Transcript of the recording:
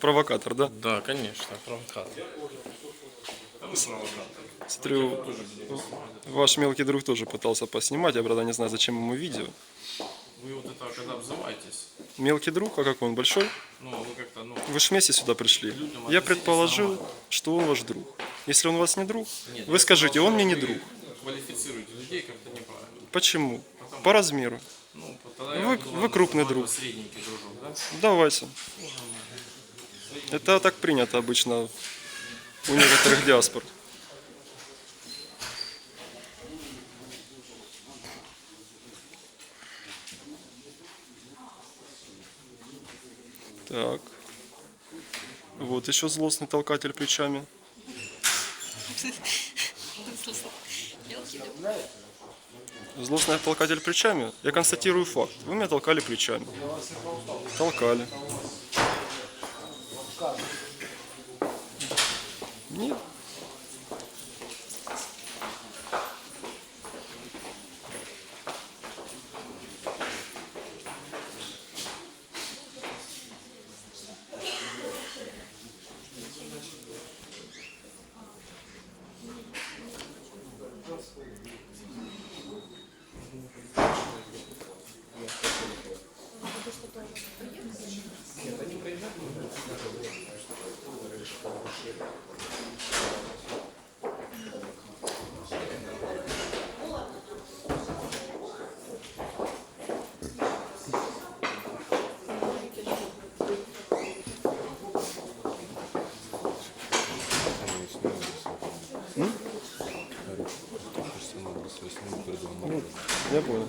Провокатор, да? Да, конечно, провокатор. Смотрю, ваш мелкий друг тоже пытался поснимать, я, правда, не знаю, зачем ему видео. Вы вот это когда обзываетесь, Мелкий друг, а как он, большой? ну, вы как-то, ну, Вы же вместе сюда пришли. Я предположил, нормально. что он ваш друг. Если он у вас не друг, нет, вы скажите, он мне не друг. Квалифицируете людей как-то неправильно. Почему? По размеру. Ну, Вы- вы крупный друг. Средненький дружок, да? Давайте. Это так принято обычно у некоторых диаспор. Так. Вот еще злостный толкатель плечами. Злостный толкатель плечами? Я констатирую факт. Вы меня толкали плечами. Толкали. Нет. Я понял.